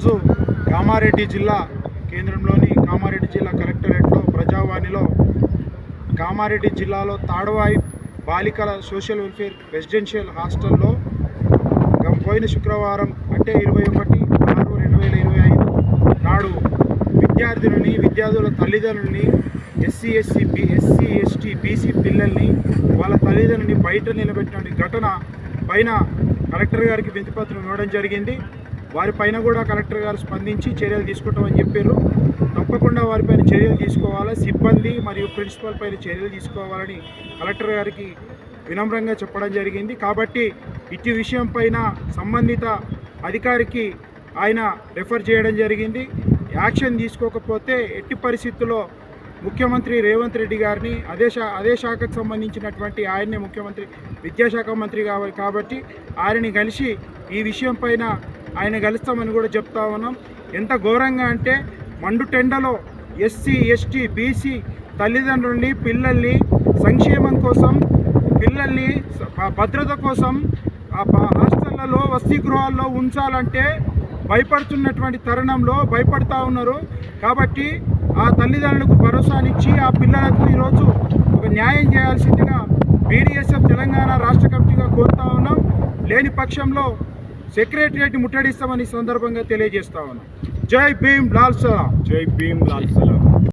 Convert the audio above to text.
ఈరోజు కామారెడ్డి జిల్లా కేంద్రంలోని కామారెడ్డి జిల్లా కలెక్టరేట్లో ప్రజావాణిలో కామారెడ్డి జిల్లాలో తాడవాయి బాలికల సోషల్ వెల్ఫేర్ రెసిడెన్షియల్ హాస్టల్లో గం- పోయిన శుక్రవారం అంటే ఇరవై ఒకటి ఆరు రెండు వేల ఇరవై ఐదు నాడు విద్యార్థులని విద్యార్థుల తల్లిదండ్రులని SC SC B SC ST BC పిల్లల్ని వాళ్ళ తల్లిదండ్రులని బయట నిలబెట్టిన ఘటన పైన కలెక్టర్ గారికి వింతిపత్రం ఇవ్వడం జరిగింది. వారిపైన కూడా కలెక్టర్ గారు స్పందించి చర్యలు తీసుకుంటామని చెప్పారు. తప్పకుండా వారిపైన చర్యలు తీసుకోవాలి? సిబ్బంది మరియు ప్రిన్సిపల్ పైన చర్యలు తీసుకోవాలని కలెక్టర్ గారికి వినమ్రంగా చెప్పడం జరిగింది. కాబట్టి ఇటు విషయం పైన సంబంధిత అధికారికి ఆయన రెఫర్ చేయడం జరిగింది. యాక్షన్ తీసుకోకపోతే ఎట్టి పరిస్థితుల్లో ముఖ్యమంత్రి రేవంత్ రెడ్డి గారిని అదే శా అదే శాఖకు సంబంధించినటువంటి ఆయన్నే ముఖ్యమంత్రి విద్యాశాఖ మంత్రి కావాలి కాబట్టి ఆయనని కలిసి ఈ విషయం పైన ఆయన కలుస్తామని కూడా చెప్తా ఉన్నాం. ఎంత ఘోరంగా అంటే మండు టెండలో ఎస్సీ ఎస్టీ బీసీ తల్లిదండ్రుల్ని పిల్లల్ని సంక్షేమం కోసం పిల్లల్ని భద్రత కోసం ఆ హాస్టళ్ళలో వసతి గృహాల్లో ఉంచాలంటే భయపడుతున్నటువంటి తరుణంలో భయపడతా ఉన్నారు. కాబట్టి ఆ తల్లిదండ్రులకు భరోసానిచ్చి ఆ పిల్లలకు ఈరోజు ఒక న్యాయం చేయాల్సిందిగా బీడీఎస్ఎఫ్ తెలంగాణ రాష్ట్ర కమిటీగా కోరుతా ఉన్నాం. లేని పక్షంలో సెక్రటరియట్ ముట్టడిస్తామని ఈ సందర్భంగా తెలియజేస్తా ఉన్నాం. జై భీమ్ లాల్ సలాం. జై భీమ్ లాల్ సలాం.